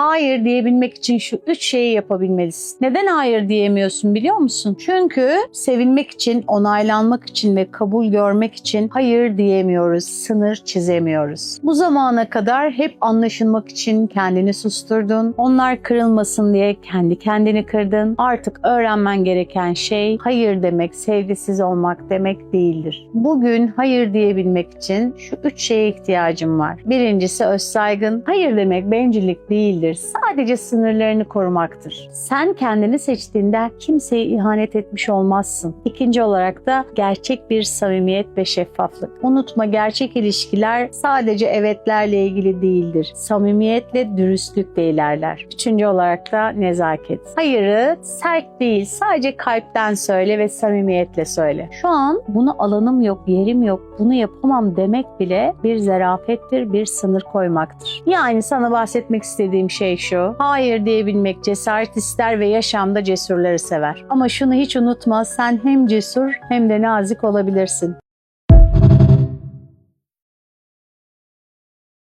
Hayır diyebilmek için şu üç şeyi yapabilmelisin. Neden hayır diyemiyorsun biliyor musun? Çünkü sevilmek için, onaylanmak için ve kabul görmek için hayır diyemiyoruz, sınır çizemiyoruz. Bu zamana kadar hep anlaşılmak için kendini susturdun. Onlar kırılmasın diye kendi kendini kırdın. Artık öğrenmen gereken şey hayır demek, sevgisiz olmak demek değildir. Bugün hayır diyebilmek için şu üç şeye ihtiyacım var. Birincisi özsaygın. Hayır demek bencillik değildir. Sadece sınırlarını korumaktır. Sen kendini seçtiğinde kimseye ihanet etmiş olmazsın. İkinci olarak da gerçek bir samimiyet ve şeffaflık. Unutma gerçek ilişkiler sadece evetlerle ilgili değildir. Samimiyetle, dürüstlükle ilerler. Üçüncü olarak da nezaket. Hayırı sert değil, sadece kalpten söyle ve samimiyetle söyle. Şu an bunu alanım yok, yerim yok, bunu yapamam demek bile bir zarafettir, bir sınır koymaktır. Yani sana bahsetmek istediğim şey şu. Hayır diyebilmek cesaret ister ve yaşamda cesurları sever. Ama şunu hiç unutma sen hem cesur hem de nazik olabilirsin.